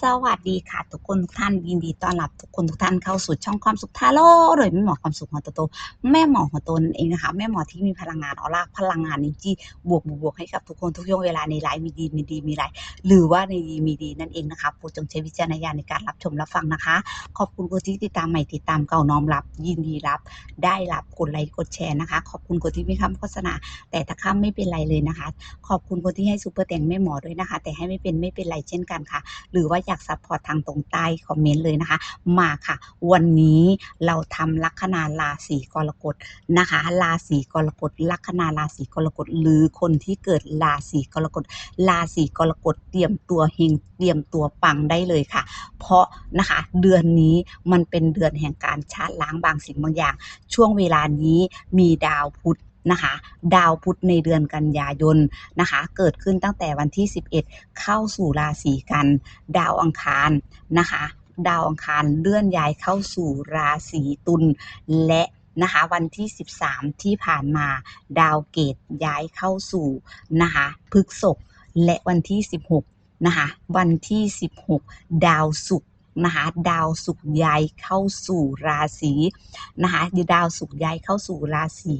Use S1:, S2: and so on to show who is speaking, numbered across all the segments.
S1: สวัสดีค่ะ ทุกคนทุกท่านยินดีต้อนรับทุกคนทุกท่านเข้าสู่ช่องความสุขทาโร่โดยแม่หมอความสุขของตัวโตแม่หมอของตนเองนะคะแม่หมอที่มีพลังงานออร่าพลังงานนิจีบวกบวกบวกให้กับทุกคนทุกช่วงเวลาในไลฟ์มีดีมีดีมีไรหรือว่าในดีมีดีนั่นเองนะคะโปรดจงใช้วิจารณญาณในการรับชมรับฟังนะคะ ขอบคุณคนที่ติดตามใหม่ติดตามเก่าน้อมรับ ยินดีรับ ได้รับกดไลค์กดแชร์นะคะ ขอบคุณคนที่มีคำโฆษณาแต่ถ้าข้ามไม่เป็นไรเลยนะคะ ขอบคุณคนที่ให้ซูเปอร์แต่งแม่หมอด้วยนะคะ แต่ให้ไม่เป็นไม่เป็นไรเช่นกันค่ะ หรือว่าอยากซัพพอร์ตทางตรงใต้คอมเมนต์เลยนะคะ มาค่ะ วันนี้เราทำลัคนาราศีกรกฎนะคะ ราศีกรกฎลัคนาราศีกรกฎหรือคนที่เกิดราศีกรกฎราศีกรกฎเตรียมตัวเฮงเตรียมตัวปังได้เลยค่ะ เพราะนะคะเดือนนี้มันเป็นเดือนแห่งการชาร์จล้างบางสิ่งบางอย่าง ช่วงเวลานี้มีดาวพุธ นะคะ ดาวพุธในเดือนกันยายนนะคะ เกิดขึ้นตั้งแต่วันที่ 11 เข้าสู่ราศีกัน ดาวอังคารนะคะ ดาวอังคารเลื่อนย้ายเข้าสู่ราศีตุลและนะคะวันที่ 13 ที่ผ่านมาดาวเกตย้ายเข้าสู่นะคะพฤกษภและวันที่ 16นะคะวันที่ 16 ดาวศุกร์นะคะดาวศุกร์ย้ายเข้าสู่ราศีนะคะดาวศุกร์ย้ายเข้าสู่ราศี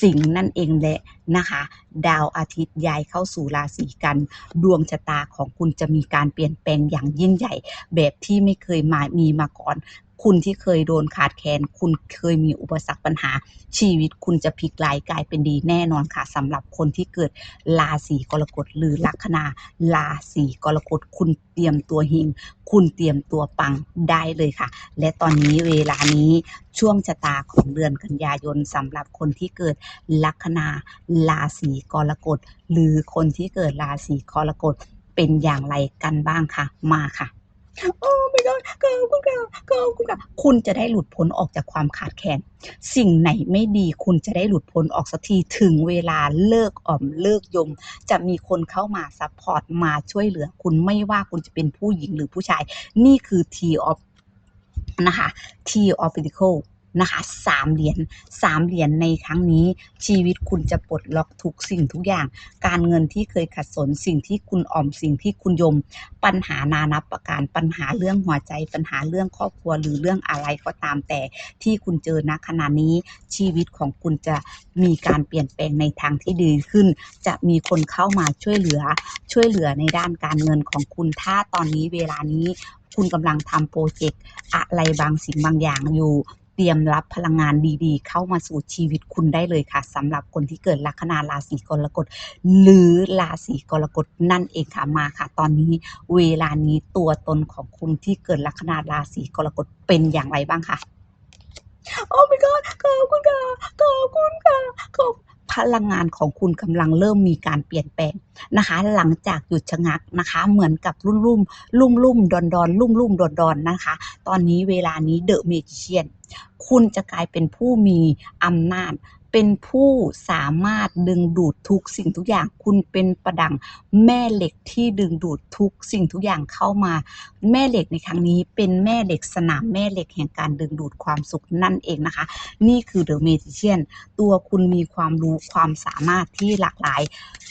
S1: สิงห์นั่นเองแหละนะคะ ดาวอาทิตย์ย้ายเข้าสู่ราศีกัน ดวงชะตาของคุณจะมีการเปลี่ยนแปลงอย่างยิ่งใหญ่ แบบที่ไม่เคยมามีมาก่อน คุณที่เคยโดนขาดแคลนคุณเคยมีอุปสรรคปัญหา ชีวิตคุณจะพลิกลายกลายเป็นดีแน่นอนค่ะสำหรับคนที่เกิดราศีกรกฎหรือลัคนาราศีกรกฎคุณเตรียมตัวเฮงคุณเตรียมตัวปังได้เลยค่ะ และตอนนี้เวลานี้ช่วงชะตาของเดือนกันยายนสำหรับคนที่เกิดลัคนาราศีกรกฎหรือคนที่เกิดราศีกรกฎเป็นอย่างไรกันบ้างค่ะมาค่ะ โอ้ไม่ก็ขอบคุณค่ะขอบคุณค่ะคุณจะได้หลุดพ้นออกจากความขาดแคลนสิ่งไหนไม่ดีคุณจะได้หลุดพ้นออกสักทีถึงเวลาเลิกอ่อมเลิกยม จะมีคนเข้ามาซัพพอร์ตมาช่วยเหลือ คุณไม่ว่าคุณจะเป็นผู้หญิงหรือผู้ชาย นี่คือ T of นะคะ T of Pentacle นะคะสามเหรียญสามเหรียญในครั้งนี้ ชีวิตคุณจะปลดล็อกทุกสิ่งทุกอย่าง การเงินที่เคยขัดสนสิ่งที่คุณออมสิ่งที่คุณยม ปัญหานานับประการปัญหาเรื่องหัวใจ ปัญหาเรื่องครอบครัวหรือเรื่องอะไรก็ตามแต่ที่คุณเจอณขณะนี้ ชีวิตของคุณจะมีการเปลี่ยนแปลงในทางที่ดีขึ้น จะมีคนเข้ามาช่วยเหลือ ช่วยเหลือในด้านการเงินของคุณถ้าตอนนี้เวลานี้คุณกำลังทำโปรเจกต์อะไรบางสิ่งบางอย่างอยู่ เตรียมรับพลังงานดีๆ เข้ามาสู่ชีวิตคุณได้เลยค่ะสำหรับคนที่เกิดลัคนาราศีกรกฎหรือราศีกรกฎนั่นเองค่ะมาค่ะ ตอนนี้เวลานี้ตัวตนของคุณที่เกิดลัคนาราศีกรกฎเป็นอย่างไรบ้างคะโอ้ my god ขอบคุณค่ะขอบคุณค่ะขอบ พลังงานของคุณกำลังเริ่มมีการเปลี่ยนแปลงนะคะ หลังจากหยุดชะงักนะคะ เหมือนกับรุ่มรุ่มรุ่มรุ่มดอนดอนรุ่มรุ่มดอนดอนนะคะ ตอนนี้เวลานี้เดอะเมจิเชียนคุณจะกลายเป็นผู้มีอำนาจ เป็นผู้สามารถดึงดูดทุกสิ่งทุกอย่าง คุณเป็นประดังแม่เหล็กที่ดึงดูดทุกสิ่งทุกอย่างเข้ามา แม่เหล็กในครั้งนี้เป็นแม่เหล็กสนามแม่เหล็กแห่งการดึงดูดความสุขนั่นเองนะคะ นี่คือเดอะเมจิเชียนตัวคุณมีความรู้ความสามารถที่หลากหลาย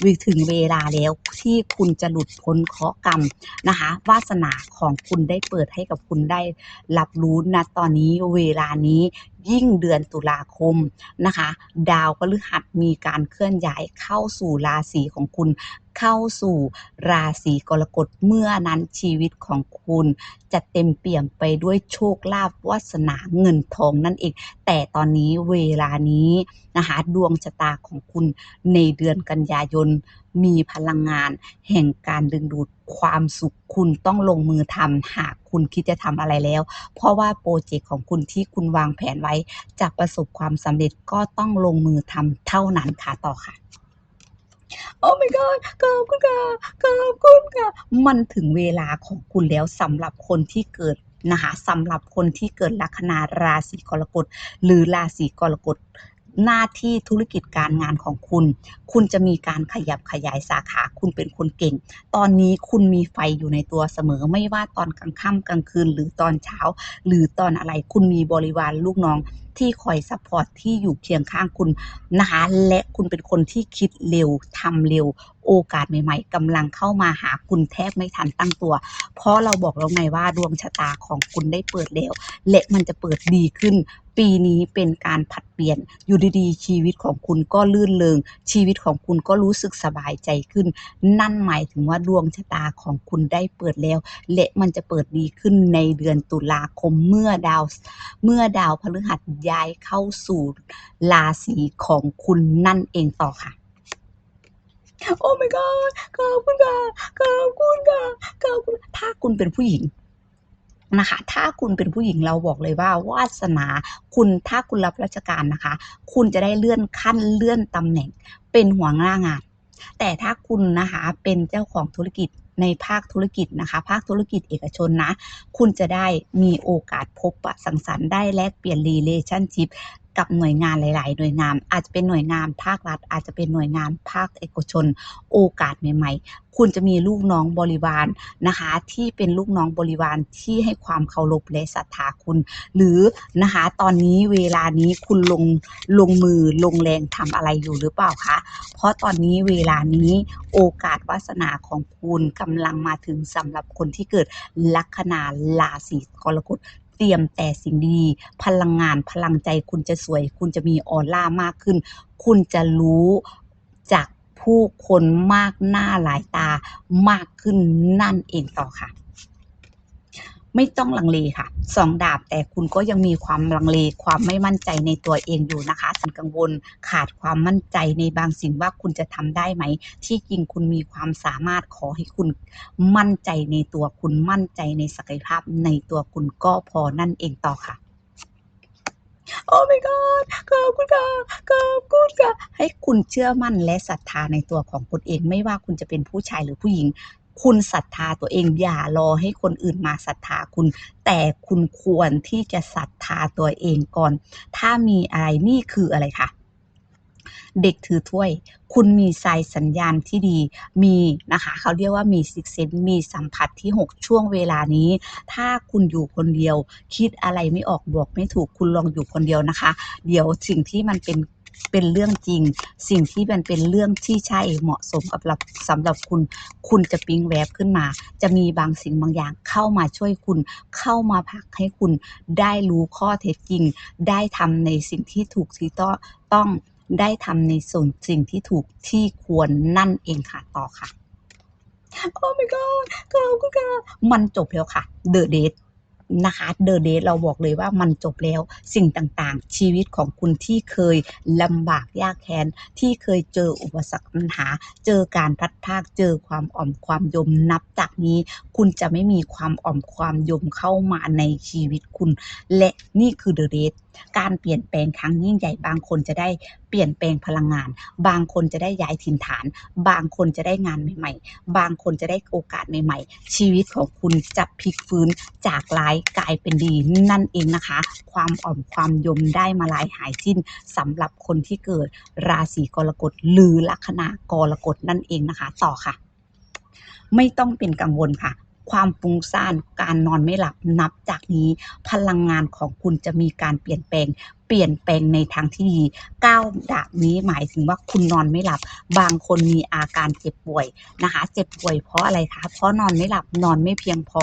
S1: วิถึงเวลาแล้วที่คุณจะหลุดพ้นเคราะกรรมนะคะวาสนาของคุณได้เปิดให้กับคุณได้รับรู้ณตอนนี้เวลานี้ ยิ่งเดือนตุลาคมนะคะ ดาวพฤหัสมีการเคลื่อนย้ายเข้าสู่ราศีของคุณ เข้าสู่ราศีกรกฎเมื่อนั้นชีวิตของคุณจะเต็มเปี่ยมไปด้วยโชคลาภวาสนาเงินทองนั่นเอง แต่ตอนนี้เวลานี้นะคะดวงชะตาของคุณในเดือนกันยายนมีพลังงาน แห่งการดึงดูดความสุขคุณต้องลงมือทำหากคุณคิดจะทำอะไรแล้ว เพราะว่าโปรเจกต์ของคุณที่คุณวางแผนไว้จะประสบความสำเร็จก็ต้องลงมือทำเท่านั้นค่ะต่อค่ะ โอ้ my god ขอบคุณค่ะขอบคุณค่ะ มันถึงเวลาของคุณแล้วสำหรับคนที่เกิดนะคะสำหรับคนที่เกิดลัคนาราศีกรกฎหรือราศีกรกฎหน้าที่ธุรกิจการงานของคุณ คุณจะมีการขยับขยายสาขา คุณเป็นคนเก่ง ตอนนี้คุณมีไฟอยู่ในตัวเสมอ ไม่ว่าตอนกลางค่ำกลางคืน หรือตอนเช้า หรือตอนอะไร คุณมีบริวารลูกน้อง ที่คอยซัพพอร์ตที่อยู่เคียงข้างคุณนะคะและคุณเป็นคนที่คิดเร็วทำเร็ว โอกาสใหม่ ๆกำลังเข้ามาหาคุณแทบไม่ทันตั้งตัว เพราะเราบอกแล้วไงว่าดวงชะตาของคุณได้เปิดแล้ว และมันจะเปิดดีขึ้น ปีนี้เป็นการผัดเปลี่ยนอยู่ดีๆ ชีวิตของคุณก็ลื่นเลงชีวิตของคุณก็รู้สึกสบายใจขึ้น นั่นหมายถึงว่าดวงชะตาของคุณได้เปิดแล้ว และมันจะเปิดดีขึ้นในเดือนตุลาคมเมื่อดาว เมื่อดาวพฤหัสย้ายเข้าสู่ราศีของคุณนั่นเองต่อค่ะ โอ้ my god ขอบคุณค่ะขอบคุณค่ะขอบคุณถ้าคุณเป็นผู้หญิงนะคะ ถ้าคุณเป็นผู้หญิงเราบอกเลยว่าวาสนา คุณถ้าคุณรับราชการนะคะ คุณจะได้เลื่อนขั้นเลื่อนตำแหน่ง เป็นหัวหน้างาน แต่ถ้าคุณนะคะเป็นเจ้าของธุรกิจ ในภาคธุรกิจนะคะ ภาคธุรกิจเอกชนนะ คุณจะได้มีโอกาสพบปะสังสรรค์ได้แลกเปลี่ยน relationship กับหน่วยงานหลาย ๆ หน่วยงาน อาจจะเป็นหน่วยงานภาครัฐ อาจจะเป็นหน่วยงานภาคเอกชน โอกาสใหม่ ๆ คุณจะมีลูกน้องบริวารนะคะ ที่เป็นลูกน้องบริวารที่ให้ความเคารพและศรัทธาคุณ หรือนะคะ ตอนนี้เวลานี้คุณลงลงมือลงแรงทำอะไรอยู่หรือเปล่าคะ เพราะตอนนี้เวลานี้โอกาสวาสนาของคุณกำลังมาถึงสำหรับคนที่เกิดลัคนาราศีกรกฎเตรียมแต่สิ่งดีพลังงานพลังใจคุณจะสวย คุณจะมีออร่ามากขึ้น คุณจะรู้จาก ผู้คนมากหน้าหลายตามากขึ้นนั่นเองต่อค่ะ ไม่ต้องลังเลค่ะสองดาบแต่คุณก็ยังมีความลังเลความไม่มั่นใจในตัวเองอยู่นะคะสันกังวลขาดความมั่นใจในบางสิ่งว่าคุณจะทำได้ไหม ที่จริงคุณมีความสามารถขอให้คุณมั่นใจในตัวคุณมั่นใจในศักยภาพในตัวคุณก็พอนั่นเองต่อค่ะ โอ้ my god ขอบคุณค่ะขอบคุณค่ะ ให้คุณเชื่อมั่นและศรัทธาในตัวของคุณเอง ไม่ว่าคุณจะเป็นผู้ชายหรือผู้หญิง คุณศรัทธาตัวเองอย่ารอให้คนอื่นมาศรัทธาคุณ แต่คุณควรที่จะศรัทธาตัวเองก่อน ถ้ามีอะไรนี่คืออะไรคะ เด็กถือถ้วย คุณมีสายสัญญาณที่ดีมีนะคะ เขาเรียกว่ามีซิกเซนมีสัมผัสที่ 6 ช่วงเวลานี้ ถ้าคุณอยู่คนเดียว คิดอะไรไม่ออกบอกไม่ถูกคุณลองอยู่คนเดียวนะคะ เดี๋ยวสิ่งที่มันเป็นเป็นเรื่องจริง สิ่งที่มันเป็นเรื่องที่ใช่เหมาะสมกับเราสำหรับคุณ คุณจะปิ๊งแวบขึ้นมา จะมีบางสิ่งบางอย่างเข้ามาช่วยคุณ เข้ามาผักให้คุณได้รู้ข้อเท็จจริง ได้ทำในสิ่งที่ถูกที่ต้อง ได้ทำในส่วนสิ่งที่ถูกที่ควรนั่นเองค่ะต่อค่ะโอ้ my god ขอบคุณค่ะมันจบแล้วค่ะ The Date นะคะ The d a t เราบอกเลยว่ามันจบแล้วสิ่งต่างๆ ชีวิตของคุณที่เคยลำบากยากแค้น ที่เคยเจออุปสรรคปัญหา เจอการพัดพากเจอความอ่อมความยมนับจากนี้ คุณจะไม่มีความอ่อมความยมเข้ามาในชีวิตคุณ และนี่คือ The d a t การเปลี่ยนแปลงครั้งยิ่งใหญ่บางคนจะได้เปลี่ยนแปลงพลังงาน บางคนจะได้ย้ายถิ่นฐาน บางคนจะได้งานใหม่ ๆ บางคนจะได้โอกาสใหม่ ๆ ชีวิตของคุณจะพลิกฟื้นจากร้ายกลายเป็นดีนั่นเองนะคะ ความอ่อมความยมได้มาลายหายสิ้นสำหรับคนที่เกิดราศีกรกฎหรือลัคนากรกฎนั่นเองนะคะ ต่อค่ะ ไม่ต้องเป็นกังวลค่ะ ความฟุ้งซ่าน การนอนไม่หลับนับจากนี้ พลังงานของคุณจะมีการเปลี่ยนแปลง เปลี่ยนแปลงในทางที่ดีก้าวดาบนี้หมายถึงว่าคุณนอนไม่หลับ บางคนมีอาการเจ็บป่วยนะคะ เจ็บป่วยเพราะอะไรคะ เพราะนอนไม่หลับนอนไม่เพียงพอ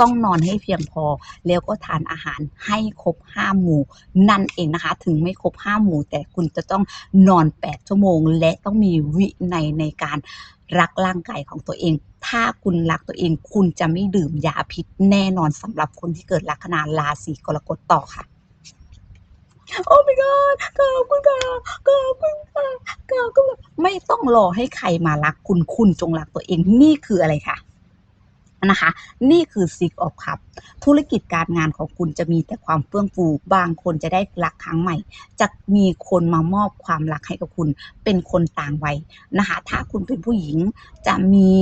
S1: ต้องนอนให้เพียงพอ แล้วก็ทานอาหารให้ครบ5หมู่ นั่นเองนะคะ ถึงไม่ครบ5หมู่ แต่คุณจะต้องนอน8ชั่วโมง และต้องมีวิในในการ รักร่างกายของตัวเอง ถ้าคุณรักตัวเอง คุณจะไม่ดื่มยาพิษแน่นอนสำหรับคนที่เกิดลัคนาราศีกรกฎต่อค่ะโอ้ my god ขอบคุณค่ะขอบคุณค่ะขอบคุณค่ะไม่ต้องรอให้ใครมารักคุณคุณจงรักตัวเองนี่คืออะไรคะ นะคะ นี่คือ Six of Cups ธุรกิจการงานของคุณจะมีแต่ความเฟื่องฟูบางคนจะได้รักครั้งใหม่ จะมีคนมามอบความรักให้กับคุณ เป็นคนต่างวัยนะคะ ถ้าคุณเป็นผู้หญิงจะมี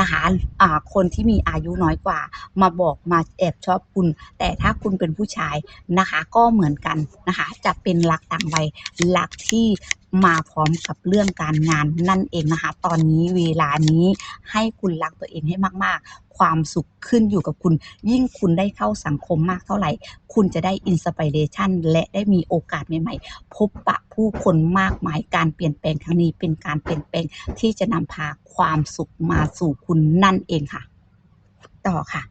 S1: นะคะอ่าคนที่มีอายุน้อยกว่า มาบอกมาแอบชอบคุณ แต่ถ้าคุณเป็นผู้ชายนะคะ ก็เหมือนกันนะคะ จะเป็นรักต่างวัยรักที่ มาพร้อมกับเรื่องการงานนั่นเองนะคะ ตอนนี้เวลานี้ให้คุณรักตัวเองให้มาก ๆ ความสุขขึ้นอยู่กับคุณ ยิ่งคุณได้เข้าสังคมมากเท่าไหร่ คุณจะได้อินสปิเรชันและได้มีโอกาสใหม่ ๆ พบปะผู้คนมากมายการเปลี่ยนแปลงครั้งนี้เป็นการเปลี่ยนแปลงที่จะนำพาความสุขมาสู่คุณนั่นเองค่ะ ต่อค่ะ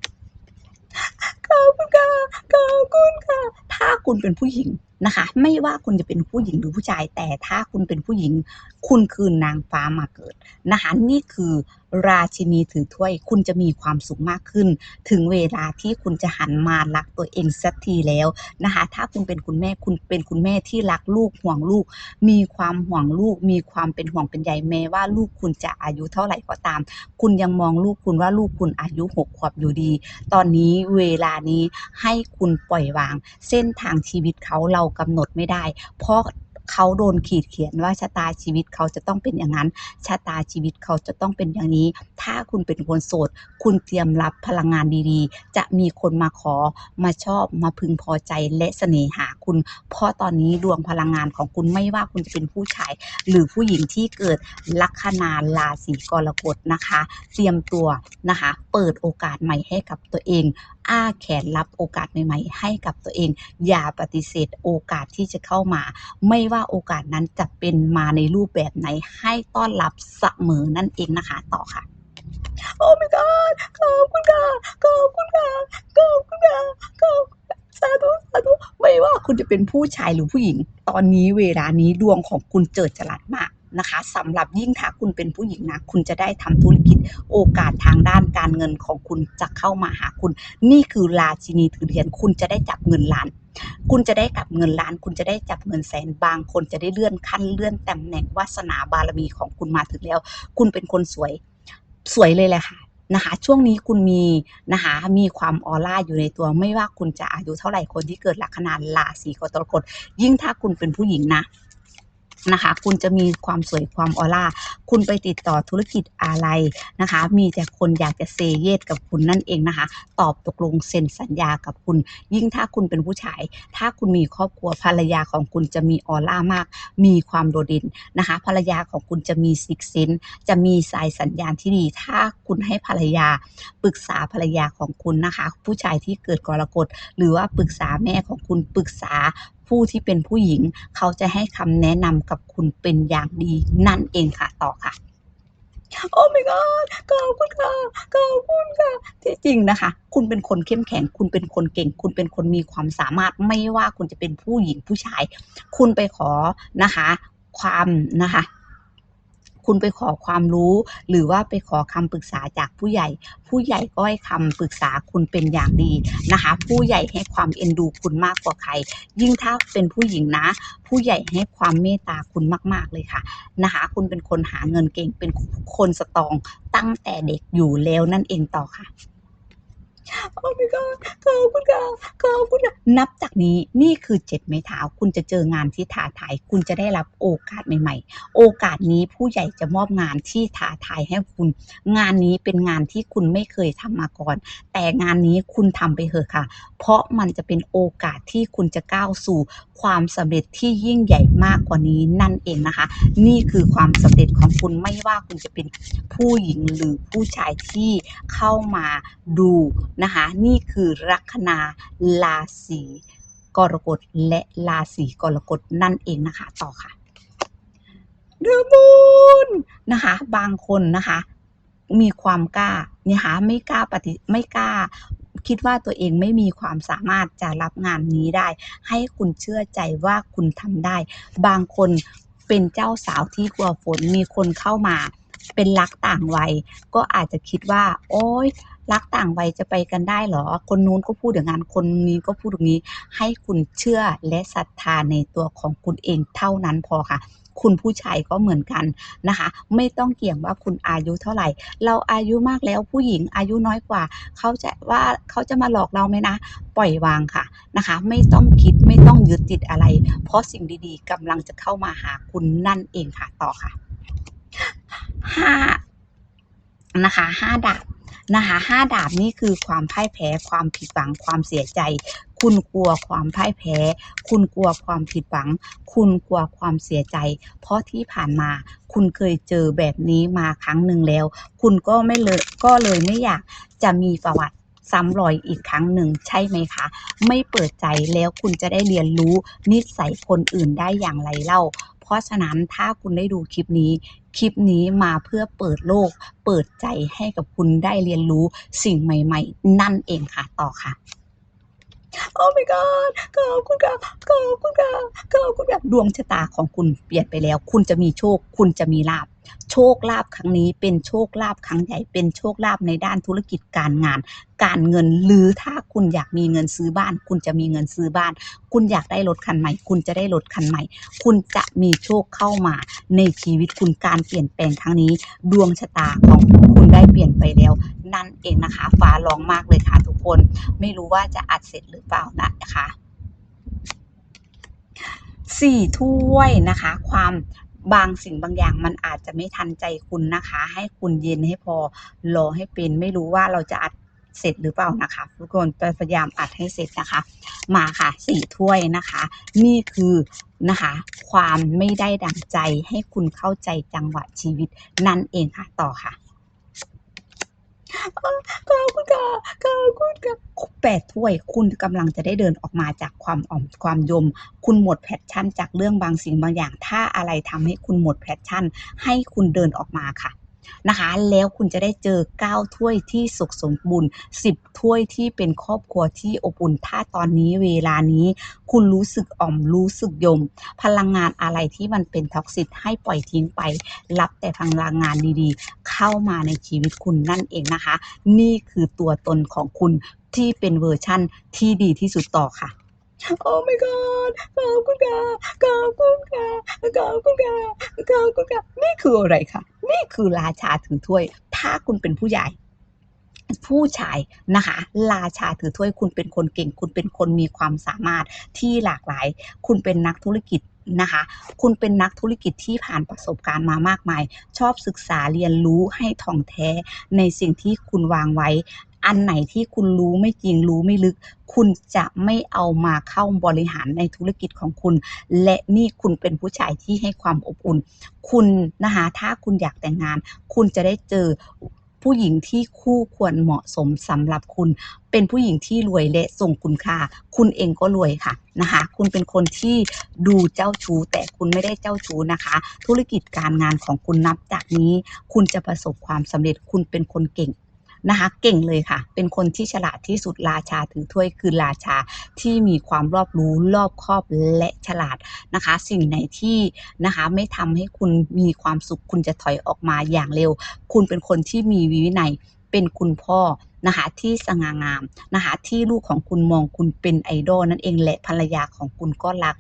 S1: ขอบคุณค่ะขอบคุณค่ะ ถ้าคุณเป็นผู้หญิง นะคะ ไม่ว่าคุณจะเป็นผู้หญิงหรือผู้ชาย แต่ถ้าคุณเป็นผู้หญิง คุณคือนางฟ้ามาเกิดนะคะ นี่คือ ราชินีถือถ้วย คุณจะมีความสุขมากขึ้น ถึงเวลาที่คุณจะหันมารักตัวเองสักทีแล้วนะคะ ถ้าคุณเป็นคุณแม่คุณเป็นคุณแม่ที่รักลูกห่วงลูก มีความห่วงลูก มีความเป็นห่วงเป็นใยแม้ว่าลูกคุณจะอายุเท่าไหร่ก็ตาม คุณยังมองลูกคุณว่าลูกคุณอายุหกขวบอยู่ดี ตอนนี้เวลานี้ให้คุณปล่อยวาง เส้นทางชีวิตเขาเรากำหนดไม่ได้ เพราะ เขาโดนขีดเขียนว่าชะตาชีวิตเขาจะต้องเป็นอย่างนั้น ชะตาชีวิตเขาจะต้องเป็นอย่างนี้ ถ้าคุณเป็นคนโสด คุณเตรียมรับพลังงานดีๆ จะมีคนมาขอมาชอบมาพึงพอใจและเสน่หาคุณ เพราะตอนนี้ดวงพลังงานของคุณไม่ว่าคุณจะเป็นผู้ชาย หรือผู้หญิงที่เกิดลัคนาราศีกรกฎนะคะ เตรียมตัวนะคะ เปิดโอกาสใหม่ให้กับตัวเองอ้าแขนรับโอกาสใหม่ๆให้กับตัวเอง อย่าปฏิเสธโอกาสที่จะเข้ามา ไม่ว่าโอกาสนั้นจะเป็นมาในรูปแบบไหนให้ต้อนรับเสมอนั่นเองนะคะ ต่อค่ะ โอ้ my god ขอบคุณค่ะขอบคุณค่ะขอบคุณค่ะขอบคุณค่ะสาธุสาธุไม่ว่าคุณจะเป็นผู้ชายหรือผู้หญิง ตอนนี้เวลานี้ดวงของคุณเจิดจรัสมากนะคะสำหรับยิ่งถ้าคุณเป็นผู้หญิงนะ คุณจะได้ทำธุรกิจโอกาสทางด้านการเงินของคุณจะเข้ามาหาคุณ นี่คือราชินีถือเหรียญคุณจะได้จับเงินล้าน คุณจะได้กลับเงินล้าน คุณจะได้จับเงินแสนบางคนจะได้เลื่อนขั้นเลื่อนตำแหน่งวาสนาบารมีของคุณมาถึงแล้ว คุณเป็นคนสวยสวยเลยแหละค่ะนะคะช่วงนี้คุณมีนะคะมีความออร่าอยู่ในตัวไม่ว่าคุณจะอายุเท่าไหร่คนที่เกิดลัคนาราศีกรกฎยิ่งถ้าคุณเป็นผู้หญิงนะ นะคะ คุณจะมีความสวยความออร่า คุณไปติดต่อธุรกิจอะไรนะคะ มีแต่คนอยากจะเซเยสกับคุณนั่นเองนะคะ ตอบตกลงเซ็นสัญญากับคุณ ยิ่งถ้าคุณเป็นผู้ชาย ถ้าคุณมีครอบครัวภรรยาของคุณจะมีออร่ามาก มีความโดดเด่นนะคะ ภรรยาของคุณจะมีซิกเซนจะมีสายสัญญาณที่ดี ถ้าคุณให้ภรรยาปรึกษาภรรยาของคุณนะคะ ผู้ชายที่เกิดกรกฎหรือว่าปรึกษาแม่ของคุณปรึกษา ผู้ที่เป็นผู้หญิง เขาจะให้คำแนะนำกับคุณเป็นอย่างดีนั่นเองค่ะต่อค่ะโอ้ my god ขอบคุณค่ะขอบคุณค่ะที่จริงนะคะ คุณเป็นคนเข้มแข็ง คุณเป็นคนเก่ง คุณเป็นคนมีความสามารถไม่ว่าคุณจะเป็นผู้หญิงผู้ชาย คุณไปขอนะคะ ความนะคะ คุณไปขอความรู้ หรือว่าไปขอคำปรึกษาจากผู้ใหญ่ ผู้ใหญ่ก็ให้คำปรึกษาคุณเป็นอย่างดีนะคะ ผู้ใหญ่ให้ความเอ็นดูคุณมากกว่าใคร ยิ่งถ้าเป็นผู้หญิงนะ ผู้ใหญ่ให้ความเมตตาคุณมาก ๆเลยค่ะนะคะ คุณเป็นคนหาเงินเก่งเป็นคนสตองตั้งแต่เด็กอยู่แล้วนั่นเองต่อค่ะ โอ้ my god ขอบคุณค่ะขอบคุณค่ะนับจากนี้นี่คือเจ็ดไม้เท้าคุณจะเจองานที่ท้าทายคุณจะได้รับโอกาสใหม่ ๆ โอกาสนี้ผู้ใหญ่จะมอบงานที่ท้าทายให้คุณ งานนี้เป็นงานที่คุณไม่เคยทำมาก่อน แต่งานนี้คุณทำไปเถอะค่ะ เพราะมันจะเป็นโอกาสที่คุณจะก้าวสู่ความสำเร็จที่ยิ่งใหญ่มากกว่านี้นั่นเองนะคะ นี่คือความสำเร็จของคุณไม่ว่าคุณจะเป็นผู้หญิงหรือผู้ชายที่เข้ามาดูนะคะ นี่คือลัคนาราศีกรกฎและราศีกรกฎนั่นเองนะคะ ต่อค่ะเดอะมูนนะคะ บางคนนะคะ มีความกล้าเนะคะไม่กล้าปฏิไม่กล้า คิดว่าตัวเองไม่มีความสามารถจะรับงานนี้ได้ ให้คุณเชื่อใจว่าคุณทำได้ บางคนเป็นเจ้าสาวที่กลัวฝนมีคนเข้ามาเป็นรักต่างวัย ก็อาจจะคิดว่า โอ๊ยรักต่างวัยจะไปกันได้เหรอ คนนู้นก็พูดอย่างนั้น คนนี้ก็พูดอย่างนี้ ให้คุณเชื่อและศรัทธาในตัวของคุณเองเท่านั้นพอค่ะ คุณผู้ชายก็เหมือนกันนะคะ ไม่ต้องเกี่ยงว่าคุณอายุเท่าไหร่ เราอายุมากแล้วผู้หญิงอายุน้อยกว่า เขาจะว่าเขาจะมาหลอกเราไหมนะ ปล่อยวางค่ะนะคะ ไม่ต้องคิดไม่ต้องยึดติดอะไร เพราะสิ่งดีๆกำลังจะเข้ามาหาคุณนั่นเองค่ะต่อค่ะห้านะคะห้าดาบ นะคะห้าดาบนี่คือความพ่ายแพ้ความผิดหวังความเสียใจ คุณกลัวความพ่ายแพ้ คุณกลัวความผิดหวัง คุณกลัวความเสียใจ เพราะที่ผ่านมาคุณเคยเจอแบบนี้มาครั้งหนึ่งแล้ว คุณก็ไม่เลยก็เลยไม่อยากจะมีประวัติซ้ำรอยอีกครั้งหนึ่งใช่ไหมคะ ไม่เปิดใจแล้วคุณจะได้เรียนรู้นิสัยคนอื่นได้อย่างไรเล่า เพราะฉะนั้นถ้าคุณได้ดูคลิปนี้ คลิปนี้มาเพื่อเปิดโลก เปิดใจให้กับคุณได้เรียนรู้สิ่งใหม่ ๆ นั่นเองค่ะต่อค่ะโอ้ my god ขอบคุณค่ะขอบคุณค่ะขอบคุณค่ะดวงชะตาของคุณเปลี่ยนไปแล้ว คุณจะมีโชค คุณจะมีลาบ โชคลาภครั้งนี้เป็นโชคลาภครั้งใหญ่เป็นโชคลาภในด้านธุรกิจการงาน การเงินหรือถ้าคุณอยากมีเงินซื้อบ้าน คุณจะมีเงินซื้อบ้าน คุณอยากได้รถคันใหม่ คุณจะได้รถคันใหม่ คุณจะมีโชคเข้ามาในชีวิตคุณการเปลี่ยนแปลงครั้งนี้ ดวงชะตาของคุณได้เปลี่ยนไปแล้ว นั่นเองนะคะฟ้าร้องมากเลยค่ะทุกคน ไม่รู้ว่าจะอัดเสร็จหรือเปล่านะคะสี่ถ้วยนะคะ ความ บางสิ่งบางอย่างมันอาจจะไม่ทันใจคุณนะคะ ให้คุณเย็นให้พอรอให้เป็น ไม่รู้ว่าเราจะอัดเสร็จหรือเปล่านะคะทุกคนพยายามอัดให้เสร็จนะคะ มาค่ะสี่ถ้วยนะคะ นี่คือนะคะ ความไม่ได้ดังใจให้คุณเข้าใจจังหวะชีวิตนั่นเองค่ะต่อค่ะ ขอบคุณค่ะขอบคุณค่ะแปดถ้วยคุณกำลังจะได้เดินออกมาจากความอ่อมความยม คุณหมดแพชชั่นจากเรื่องบางสิ่งบางอย่าง ถ้าอะไรทำให้คุณหมดแพชชั่น ให้คุณเดินออกมาค่ะ นะคะ แล้วคุณจะได้เจอ 9 ถ้วยที่สุขสมบูรณ์ 10 ถ้วยที่เป็นครอบครัวที่อบอุ่น ถ้าตอนนี้เวลานี้ คุณรู้สึกอ่อมรู้สึกยม พลังงานอะไรที่มันเป็นท็อกซิตให้ปล่อยทิ้งไป รับแต่พลังงานดีๆ เข้ามาในชีวิตคุณนั่นเองนะคะ นี่คือตัวตนของคุณที่เป็นเวอร์ชั่นที่ดีที่สุดต่อค่ะ โอ้ my god ขอบคุณค่ะขอบคุณค่ะขอบคุณค่ะขอบคุณค่ะนี่คืออะไรคะนี่คือราชาถือถ้วย ถ้าคุณเป็นผู้ใหญ่ผู้ชายนะคะราชาถือถ้วยคุณเป็นคนเก่ง คุณเป็นคนมีความสามารถที่หลากหลาย คุณเป็นนักธุรกิจนะคะ คุณเป็นนักธุรกิจที่ผ่านประสบการณ์มามากมาย ชอบศึกษาเรียนรู้ให้ท่องแท้ในสิ่งที่คุณวางไว้ อันไหนที่คุณรู้ไม่จริงรู้ไม่ลึก คุณจะไม่เอามาเข้าบริหารในธุรกิจของคุณ และนี่คุณเป็นผู้ชายที่ให้ความอบอุ่น คุณนะคะถ้าคุณอยากแต่งงาน คุณจะได้เจอผู้หญิงที่คู่ควรเหมาะสมสำหรับคุณ เป็นผู้หญิงที่รวยและทรงคุณค่า คุณเองก็รวยค่ะนะคะ คุณเป็นคนที่ดูเจ้าชู้แต่คุณไม่ได้เจ้าชู้นะคะ ธุรกิจการงานของคุณนับจากนี้ คุณจะประสบความสำเร็จ คุณเป็นคนเก่ง นะคะเก่งเลยค่ะ เป็นคนที่ฉลาดที่สุดราชาถือถ้วยคือราชาที่มีความรอบรู้รอบคอบและฉลาดนะคะ สิ่งไหนที่นะคะไม่ทำให้คุณมีความสุขคุณจะถอยออกมาอย่างเร็ว คุณเป็นคนที่มีวินัยเป็นคุณพ่อนะคะที่สง่างามนะคะที่ลูกของคุณมองคุณเป็นไอดอลนั่นเองและภรรยาของคุณก็รัก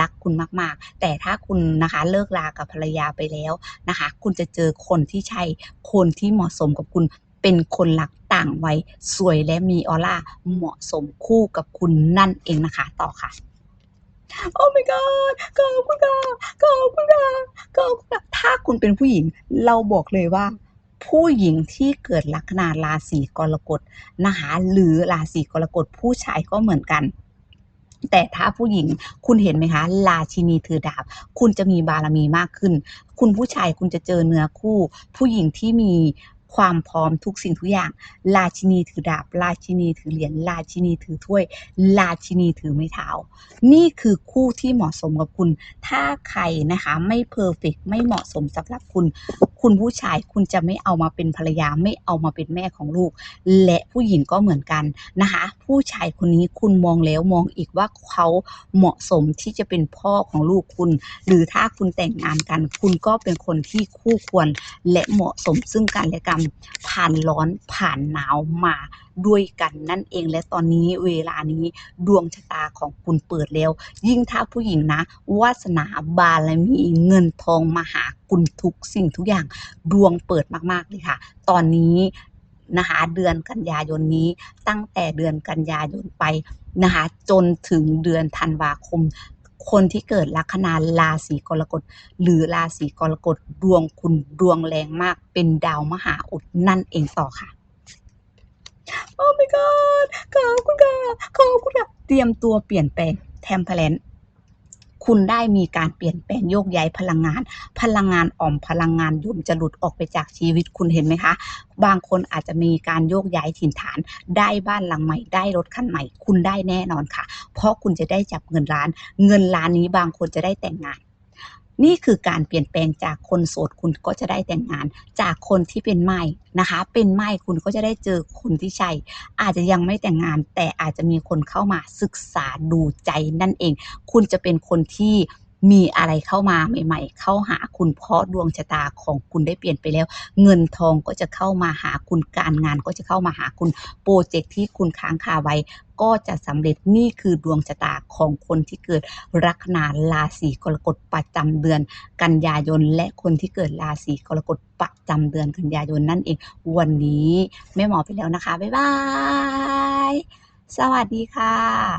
S1: รักคุณมากๆ แต่ถ้าคุณนะคะเลิกลากับภรรยาไปแล้วนะคะ คุณจะเจอคนที่ใช่คนที่เหมาะสมกับคุณ เป็นคนรักต่างวัยสวยและมีออร่าเหมาะสมคู่กับคุณนั่นเองนะคะ ต่อค่ะโอ้ my god ขอบคุณค่ะขอบคุณค่ะขอบคุณค่ะถ้าคุณเป็นผู้หญิง เราบอกเลยว่า ผู้หญิงที่เกิดลัคนาราศีกรกฎนะคะหรือราศีกรกฎผู้ชายก็เหมือนกันแต่ถ้าผู้หญิงคุณเห็นไหมคะ ราชินีถือดาบ คุณจะมีบารมีมากขึ้น คุณผู้ชายคุณจะเจอเนื้อคู่ ผู้หญิงที่มี ความพร้อมทุกสิ่งทุกอย่าง ราชินีถือดาบ ราชินีถือเหรียญ ราชินีถือถ้วย ราชินีถือไม้เท้า นี่คือคู่ที่เหมาะสมกับคุณ ถ้าใครนะคะไม่เพอร์เฟกไม่เหมาะสมสำหรับคุณ คุณผู้ชายคุณจะไม่เอามาเป็นภรรยาไม่เอามาเป็นแม่ของลูก และผู้หญิงก็เหมือนกันนะคะ ผู้ชายคนนี้คุณมองแล้วมองอีกว่าเขาเหมาะสมที่จะเป็นพ่อของลูกคุณ หรือถ้าคุณแต่งงานกัน คุณก็เป็นคนที่คู่ควรและเหมาะสมซึ่งกันและกันผ่านร้อนผ่านหนาวมา ด้วยกันนั่นเอง และตอนนี้เวลานี้ดวงชะตาของคุณเปิดแล้ว ยิ่งถ้าผู้หญิงนะ วาสนาบารมีเงินทองมาหาคุณทุกสิ่งทุกอย่างดวงเปิดมากๆเลยค่ะ ตอนนี้นะคะเดือนกันยายนนี้ตั้งแต่เดือนกันยายนไปนะคะจนถึงเดือนธันวาคม คนที่เกิดลัคนาราศีกรกฎหรือราศีกรกฎดวงคุณดวงแรงมากเป็นดาวมหาอุดนั่นเองต่อค่ะ โอ้ my god ขอบคุณค่ะขอบคุณค่ะเตรียมตัวเปลี่ยนแปลง Temperance คุณได้มีการเปลี่ยนแปลงโยกย้ายพลังงาน พลังงานอ่อมพลังงานยุ่นจะหลุดออกไปจากชีวิตคุณเห็นไหมคะ บางคนอาจจะมีการโยกย้ายถิ่นฐาน ได้บ้านหลังใหม่ ได้รถคันใหม่ คุณได้แน่นอนค่ะ เพราะคุณจะได้จับเงินล้าน เงินล้านนี้บางคนจะได้แต่งงาน นี่คือการเปลี่ยนแปลงจากคนโสดคุณก็จะได้แต่งงาน จากคนที่เป็นไม้นะคะ เป็นไม้คุณก็จะได้เจอคนที่ใช่ อาจจะยังไม่แต่งงาน แต่อาจจะมีคนเข้ามาศึกษาดูใจนั่นเอง คุณจะเป็นคนที่ มีอะไรเข้ามาใหม่ ๆ เข้าหาคุณเพราะดวงชะตาของคุณได้เปลี่ยนไปแล้ว เงินทองก็จะเข้ามาหาคุณการงานก็จะเข้ามาหาคุณพรเจกต์ที่คุณค้างคาไว้ ก็จะสำเร็จนี่คือดวงชะตาของคนที่เกิดลัคนาราศีกรกฎประจำเดือน กันยายน และคนที่เกิดราศีกรกฎประจำเดือนกันยายนนั่นเอง วันนี้แม่หมอไปแล้วนะคะบ๊ายบายสวัสดีค่ะ